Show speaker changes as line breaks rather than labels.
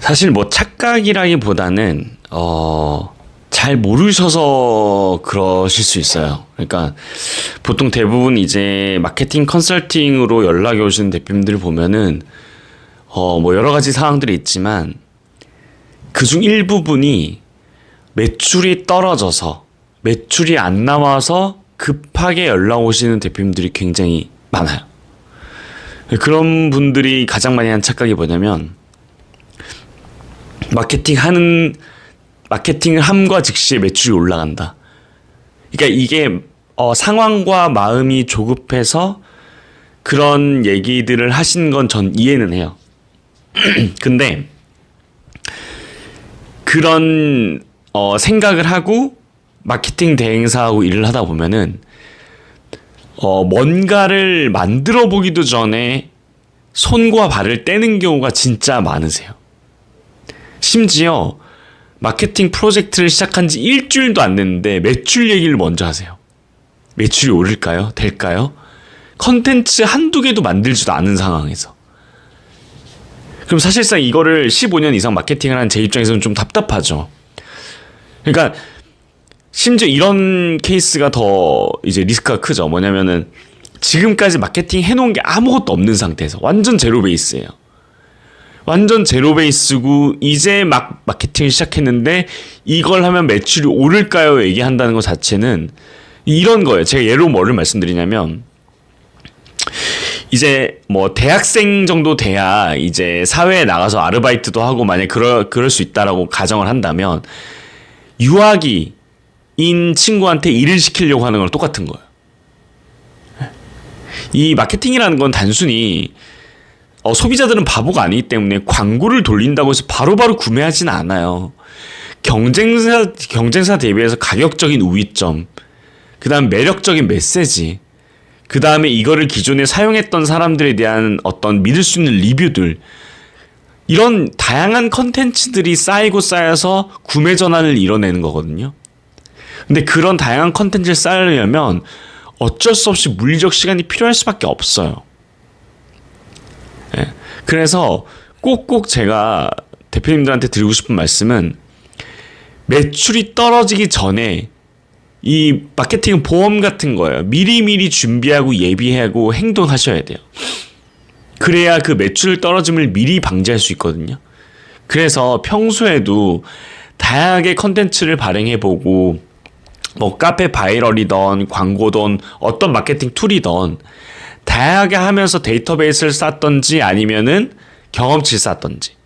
사실 뭐 착각이라기보다는 어, 잘 모르셔서 그러실 수 있어요. 그러니까 보통 대부분 이제 마케팅 컨설팅으로 연락이 오시는 대표님들 보면은 어, 뭐 여러 가지 상황들이 있지만 그중 일부분이 매출이 떨어져서 매출이 안 나와서 급하게 연락 오시는 대표님들이 굉장히 많아요. 그런 분들이 가장 많이 한 착각이 뭐냐면 마케팅 하는 마케팅을 함과 즉시 매출이 올라간다. 그러니까 이게 어, 상황과 마음이 조급해서 그런 얘기들을 하신 건 전 이해는 해요. 근데 그런 어, 생각을 하고 마케팅 대행사하고 일을 하다 보면은 어, 뭔가를 만들어 보기도 전에 손과 발을 떼는 경우가 진짜 많으세요. 심지어 마케팅 프로젝트를 시작한 지 일주일도 안 됐는데 매출 얘기를 먼저 하세요. 매출이 오를까요? 될까요? 컨텐츠 한두 개도 만들지도 않은 상황에서. 그럼 사실상 이거를 15년 이상 마케팅을 한 제 입장에서는 좀 답답하죠. 그러니까 심지어 이런 케이스가 더 이제 리스크가 크죠. 뭐냐면은 지금까지 마케팅 해놓은 게 아무것도 없는 상태에서 완전 제로 베이스예요. 완전 제로 베이스고 이제 막 마케팅을 시작했는데 이걸 하면 매출이 오를까요? 얘기한다는 것 자체는 이런 거예요. 제가 예로 뭐를 말씀드리냐면 이제 뭐 대학생 정도 돼야 이제 사회에 나가서 아르바이트도 하고 만약 그럴 그럴 수 있다라고 가정을 한다면 유아기 인 친구한테 일을 시키려고 하는 거랑 똑같은 거예요. 이 마케팅이라는 건 단순히 어, 소비자들은 바보가 아니기 때문에 광고를 돌린다고 해서 바로 바로 구매하진 않아요. 경쟁사 경쟁사 대비해서 가격적인 우위점, 그다음 매력적인 메시지, 그 다음에 이거를 기존에 사용했던 사람들에 대한 어떤 믿을 수 있는 리뷰들 이런 다양한 컨텐츠들이 쌓이고 쌓여서 구매 전환을 이뤄내는 거거든요. 근데 그런 다양한 컨텐츠를 쌓으려면 어쩔 수 없이 물리적 시간이 필요할 수밖에 없어요. 예. 그래서 꼭꼭 제가 대표님들한테 드리고 싶은 말씀은 매출이 떨어지기 전에 이 마케팅은 보험 같은 거예요. 미리미리 준비하고 예비하고 행동하셔야 돼요. 그래야 그 매출 떨어짐을 미리 방지할 수 있거든요. 그래서 평소에도 다양하게 컨텐츠를 발행해보고 뭐 카페 바이럴이던 광고든 어떤 마케팅 툴이던 다양하게 하면서 데이터베이스를 쌓던지 아니면은 경험치를 쌓던지